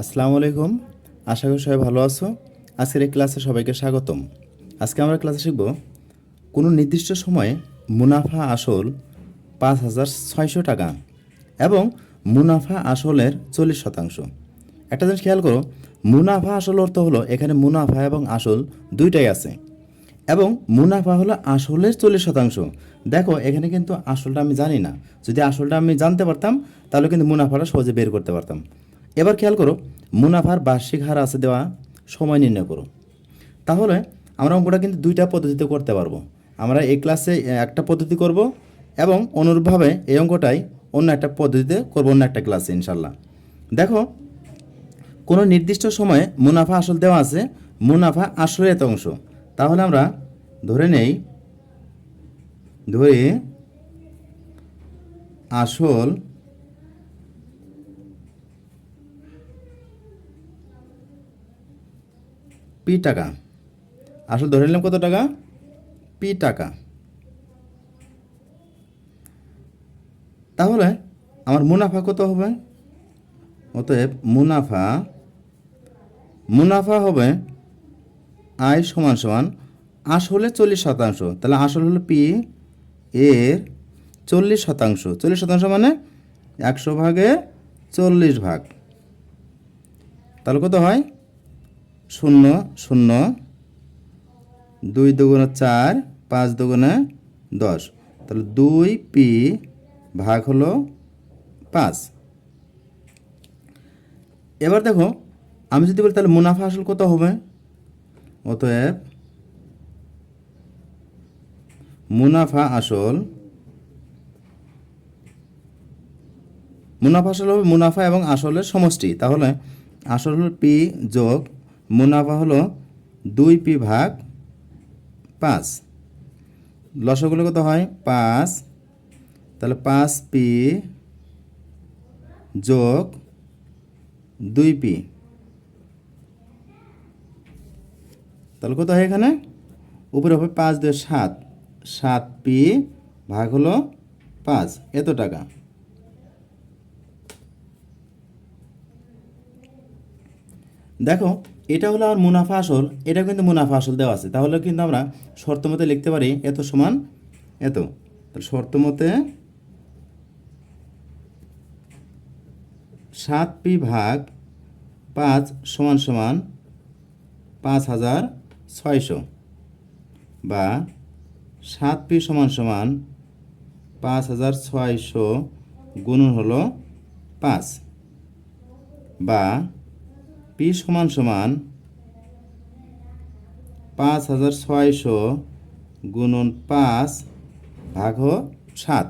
আসসালামু আলাইকুম। আশা করি সবাই ভালো আছো। আজকের এই ক্লাসে সবাইকে স্বাগতম। আজকে আমরা ক্লাসে শিখব কোনো নির্দিষ্ট সময়ে মুনাফা আসল পাঁচ হাজার ছয়শো টাকা এবং মুনাফা আসলের চল্লিশ শতাংশ। একটা জিনিস খেয়াল করো, মুনাফা আসল অর্থ হলো এখানে মুনাফা এবং আসল দুইটাই আছে। এবং মুনাফা হলো আসলের চল্লিশ শতাংশ। দেখো, এখানে কিন্তু আসলটা আমি জানি না। যদি আসলটা আমি জানতে পারতাম, তাহলে কিন্তু মুনাফাটা সহজে বের করতে পারতাম। এবার খেয়াল করো, মুনাফার বার্ষিক হার আছে দেওয়া, সময় নির্ণয় করো। তাহলে আমরা অঙ্কটা কিন্তু দুইটা পদ্ধতিতে করতে পারব। আমরা এই ক্লাসে একটা পদ্ধতি করব এবং অনুরূপভাবে এই অঙ্কটাই অন্য একটা পদ্ধতিতে করব অন্য একটা ক্লাসে ইনশাল্লাহ দেখো, কোনো নির্দিষ্ট সময়ে মুনাফা আসল দেওয়া আছে, মুনাফা আসলের এত অংশ। তাহলে আমরা ধরে নেই, ধরে আসল পি টাকা। আসল ধরে নিলাম কত টাকা? পি টাকা। তাহলে আমার মুনাফা কত হবে? অতএব মুনাফা মুনাফা হবে আয় সমান সমান আসলে চল্লিশ শতাংশ। তাহলে আসল হলো পি, এর চল্লিশ শতাংশ। চল্লিশ শতাংশ মানে একশো ভাগে চল্লিশ ভাগ। তাহলে কত হয়? শূন্য শূন্য, দুই দুগুণে চার, পাঁচ দুগুণে দশ। তাহলে দুই পি ভাগ হলো পাঁচ। এবার দেখো, আমি যদি বলি তাহলে মুনাফা আসল কত হবে? অতএব মুনাফা আসল মুনাফা আসল হবে মুনাফা এবং আসলের সমষ্টি। তাহলে আসল হলো পি যোগ মুনাফা হলো দুই পি ভাগ পাঁচ। লসগুলো কত হয়? পাঁচ। তাহলে পাঁচ পি যোগ দুই পি। তাহলে কত হয় এখানে? উপরে হবে পাঁচ দুই সাত। সাত পি ভাগ হলো পাঁচ। এত টাকা। দেখো এটা হলো আমার মুনাফা আসল এটা কিন্তু মুনাফা আসল দেওয়া আছে। তাহলে কিন্তু আমরা শর্ত মতে লিখতে পারি, এত সমান এত। শর্ত মতে সাত পি ভাগ পাঁচ সমান সমান পাঁচ হাজার ছয়শো বা সাত পি সমান সমান পাঁচ হাজার ছয়শো গুণন হলো পাঁচ বা পি সমান সমান পাঁচ হাজার ছয়শো গুণন পাঁচ ভাগ সাত।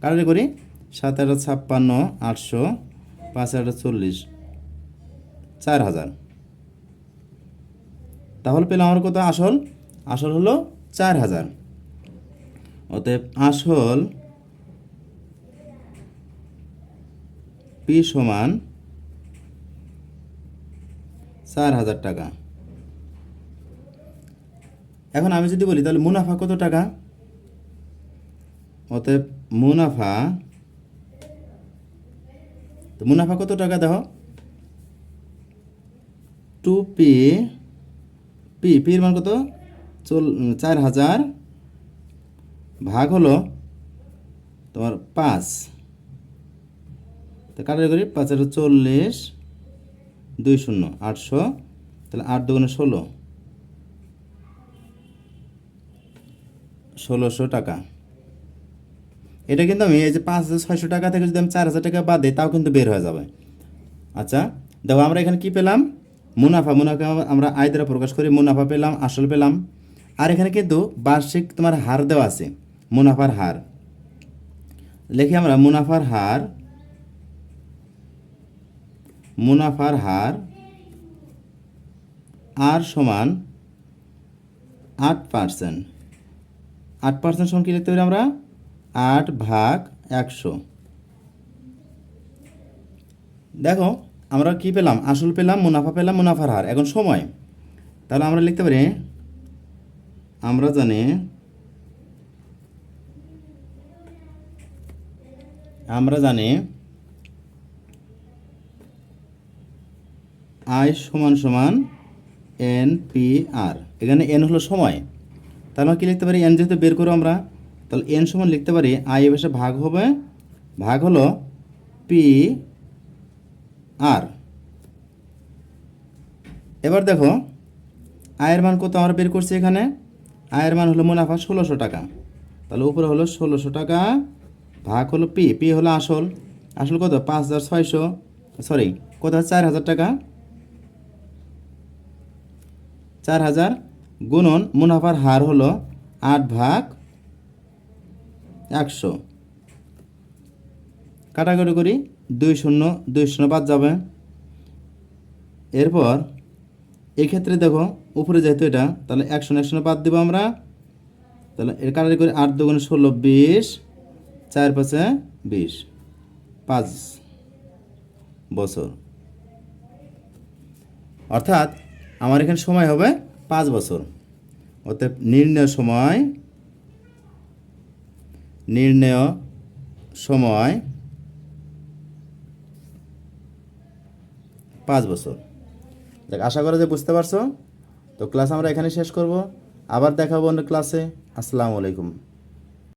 কাটারি করি? সাত আট ছাপ্পান্ন, আটশো, পাঁচ আট চল্লিশ। চার হাজার। তাহলে পেলাম আমার কত? আসল? আসল হলো চার হাজার। অতএব আসল পি সমান চার হাজার টাকা। এখন আমি যদি বলি, তাহলে মুনাফা কত টাকা? অতএব মুনাফা, তো মুনাফা কত টাকা দেখো? টু পি পি পির মান কত? চল, চার হাজার ভাগ হলো তোমার পাঁচ। তো কাটারি করি, পাঁচ হাজার চল্লিশ। দুই শূন্য, আটশো, তাহলে আট দুগুণে ষোলো। ষোলোশো টাকা। এটা কিন্তু আমি এই যে পাঁচ হাজার ছয়শো টাকা থেকে যদি আমি চার হাজার টাকা বাদ দিই, তাও কিন্তু বের হয়ে যাবে। আচ্ছা দেখো আমরা এখানে কি পেলাম? মুনাফা মুনাফা আমরা আয় দ্বারা প্রকাশ করি, মুনাফা পেলাম, আসল পেলাম। আর এখানে কিন্তু বার্ষিক তোমার হার দেওয়া আছে, মুনাফার হার। লিখি আমরা মুনাফার হার মুনাফার হার আর সমান আট পার্সেন্ট। আট পার্সেন্ট সমান কী লিখতে পারি আমরা? আট ভাগ একশো। দেখো, আমরা কি পেলাম? আসল পেলাম, মুনাফা পেলাম, মুনাফার হার। এখন সময়। তাহলে আমরা লিখতে পারি, আমরা জানি আমরা জানি আই সমান সমান এন পি আর। এখানে এন হলো সময়। তাহলে আমরা কী লিখতে পারি? এন যেহেতু বের করো আমরা, তাহলে এন সমান লিখতে পারি, আই এ পাশে ভাগ হবে, ভাগ হলো পি আর। এবার দেখো আয়ের মান কত আমরা বের করছি এখানে? আয়ের মান হলো মুনাফা ষোলোশো টাকা। তাহলে উপরে হলো ষোলোশো টাকা, ভাগ হলো পি পি হলো আসল। আসল কত? পাঁচ হাজার ছয়শো, সরি, কত? চার হাজার টাকা। চার হাজার গুণন মুনাফার হার হলো আট ভাগ একশো। কাটাকাটি করি দুই শূন্য দুই শূন্য বাদ যাবে। এরপর এক্ষেত্রে দেখো, উপরে যেহেতু এটা, তাহলে একশো একশো বাদ দেবো আমরা। তাহলে এর কাটাকাটি করি আট দুগুণে ষোলো, বিশ, চার পাঁচে বিশ, পাঁচ বছর। অর্থাৎ আমার এখানে সময় হবে পাঁচ বছর। অতএব নির্ণয় সময় নির্ণয় সময় পাঁচ বছর। দেখ, আশা করা যে বুঝতে পারছ? তো ক্লাস আমরা এখানে শেষ করব। আবার দেখাবো অন্য ক্লাসে আসসালামু আলাইকুম।